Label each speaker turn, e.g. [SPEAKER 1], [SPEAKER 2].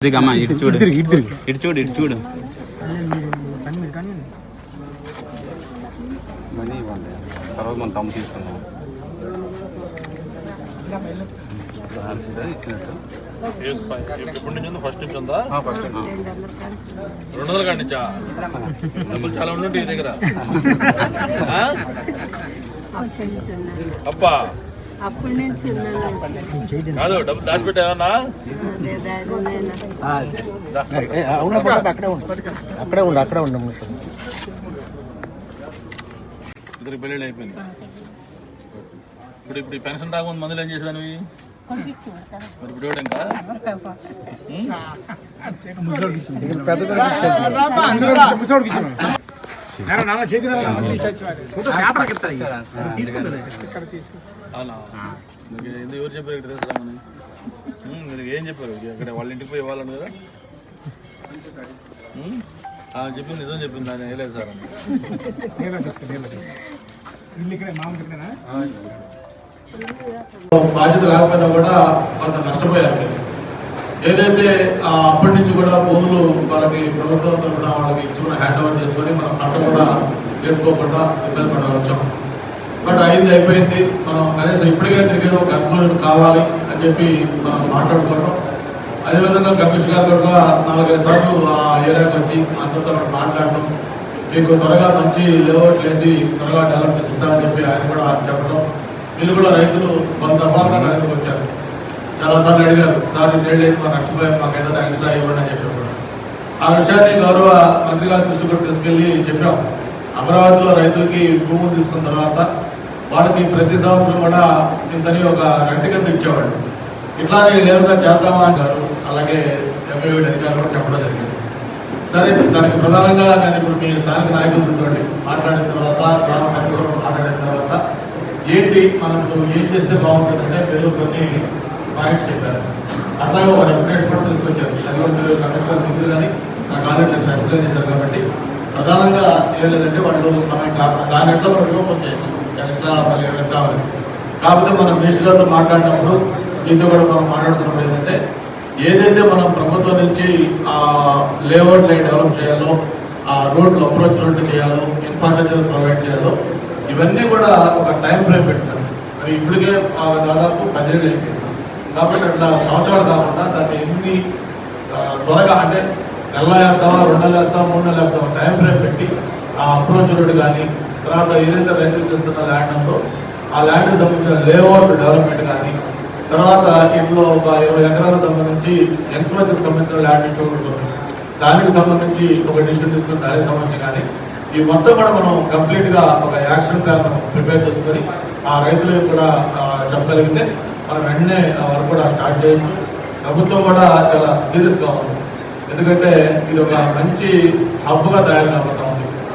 [SPEAKER 1] దిగమ్మా ఇటు చూడు.
[SPEAKER 2] ఇటు తిరిగి
[SPEAKER 1] ఇటు చూడు ఇటు చూడు.
[SPEAKER 3] మనీ ఇవ్వండి. తర్వాత మనం తమ్ము తీసుకుందాం.
[SPEAKER 4] ఫస్ట్ నుంచి ఉందా?
[SPEAKER 3] ఆ, ఫస్ట్
[SPEAKER 4] రెండు వందల కాడి నుంచా? డబ్బులు చాలా ఉండి నీ దగ్గర. ఆ? అబ్బా.
[SPEAKER 5] అప్పటి నుంచి
[SPEAKER 2] అక్కడే ఉండు. అక్కడే ఉండు అక్కడే ఉండు
[SPEAKER 4] ఇద్దరికి పెళ్ళి అయిపోయింది ఇప్పుడు ఇప్పుడు పెన్షన్ రాకముందు మందులు ఏం చేశాను ఇంకా
[SPEAKER 2] పెద్ద
[SPEAKER 4] ఎవరు చెప్పారు ఇక్కడ తీసుకురామని ఉమ్, మీరు ఏం చెప్పారు? ఇక్కడ వాళ్ళ ఇంటికి పోయి ఇవ్వాలని కదా? చెప్పింది నిజం చెప్పింది ఆయన వేయలేదు సార్ బాధ్యత లేకపోయినా కూడా కొంత నష్టపోయారు. ఏదైతే ఆ అప్పటి నుంచి కూడా భూములు వాళ్ళకి ప్రభుత్వం తరఫున వాళ్ళకి ఇచ్చిన హ్యాండ్ ఓవర్ చేసుకొని మనం పంట కూడా వేసుకోకుండా ఇబ్బంది పడ వచ్చాం. బట్ అయింది అయిపోయింది. మనం కనీసం ఇప్పటికే తిరిగి ఒక కన్క్లూజన్ కావాలి అని చెప్పి మనం మాట్లాడుకోవడం అదేవిధంగా కమిషన్ గారు కూడా నాలుగైదు సార్లు ఆ ఏరియాకి వచ్చి అందరితో మనం మాట్లాడటం. మీకు త్వరగా మంచి లేఅవుట్ వేసి త్వరగా డెవలప్ చేస్తామని చెప్పి ఆయన కూడా చెప్పడం మీరు కూడా రైతులు కొంత భాగంగా రైతులకు వచ్చారు. చాలా సార్లు అడిగారు సార్ ఇది లేదు నష్టపోయాం మాకైతే ఏదైనా ఎక్స్ట్రా ఇవ్వండి అని చెప్పారు. ఆ విషయాన్ని గౌరవ మంత్రి గారి దృష్టి కూడా తీసుకెళ్ళి చెప్పాం. అమరావతిలో రైతులకి భూములు తీసుకున్న తర్వాత వాళ్ళకి ప్రతి సంవత్సరం కూడా ఇంతని ఒక రెంట్ కింద ఇచ్చేవాళ్ళు. ఇట్లాగే లేవుగా చేద్దామా అంటారు అలాగే ఎంఏవి అధికారులు కూడా చెప్పడం జరిగింది. సరే దానికి ప్రధానంగా నేను ఇప్పుడు మీ స్థానిక నాయకులతో మాట్లాడిన తర్వాత గ్రామ మాట్లాడిన తర్వాత ఏంటి మనం ఏం చేస్తే బాగుంటుందంటే మీరు కొన్ని పాయింట్స్ చెప్పారు. అట్లాగే ఒక రెప్యుటేషన్ కూడా తీసుకొచ్చారు. అది కండక్టర్ మీరు కానీ నాకు ఆల్రెడీ నేను ఎక్స్ప్లెయిన్ చేశారు కాబట్టి ప్రధానంగా ఏం లేదంటే వాళ్ళు మనం కా- దాని ఎట్లా మనం ఇవ్వకపోతే ఎక్స్ట్రా పదిహేను కావాలి? కాకపోతే మనం మినిస్టర్లతో మాట్లాడినప్పుడు దీంతో కూడా మనం మాట్లాడుతున్నప్పుడు ఏంటంటే ఏదైతే మనం ప్రభుత్వం నుంచి ఆ లేఅవుట్ లైన్ డెవలప్ చేయాలో ఆ రోడ్లు అప్రోచ్ రోడ్లు చేయాలో ఇన్ఫ్రాస్ట్రక్చర్ ప్రొవైడ్ చేయాలో ఇవన్నీ కూడా ఒక టైం ఫ్రేమ్ పెట్టారు మరి ఇప్పటికే ఆ దాదాపు పదిహేడు అయిపోయింది. కాబట్టి అట్లా సంవత్సరాలు కాకుండా దాన్ని ఎన్ని త్వరగా అంటే నెల వేస్తావా రెండు నెలలు వేస్తావా మూడు నెలలు వేస్తావా టైం ఫ్రేమ్ పెట్టి ఆ అప్రోచ్ రోడ్ కానీ తర్వాత ఏదైతే రైతులు చేస్తున్న ల్యాండ్ ఉందో ఆ ల్యాండ్కి సంబంధించిన లేఅవుట్ డెవలప్మెంట్ కానీ తర్వాత ఇంట్లో ఒక ఇరవై ఎకరాలకు సంబంధించి ఎంక్రోచ్కి సంబంధించిన ల్యాండ్ ఇచ్చుకుంటుంది దానికి సంబంధించి ఒక డిసిషన్ తీసుకుని దానికి సంబంధించి కానీ ఈ మొత్తం కూడా మనం కంప్లీట్గా ఒక యాక్షన్ ప్లాన్ ప్రిపేర్ చేసుకొని ఆ రైతులకు కూడా చెప్పగలిగితే మనం వెంటనే వర్క్ కూడా స్టార్ట్ చేయొచ్చు. ప్రభుత్వం కూడా చాలా సీరియస్గా ఉంది. ఎందుకంటే ఇది ఒక మంచి హబ్గా తయారు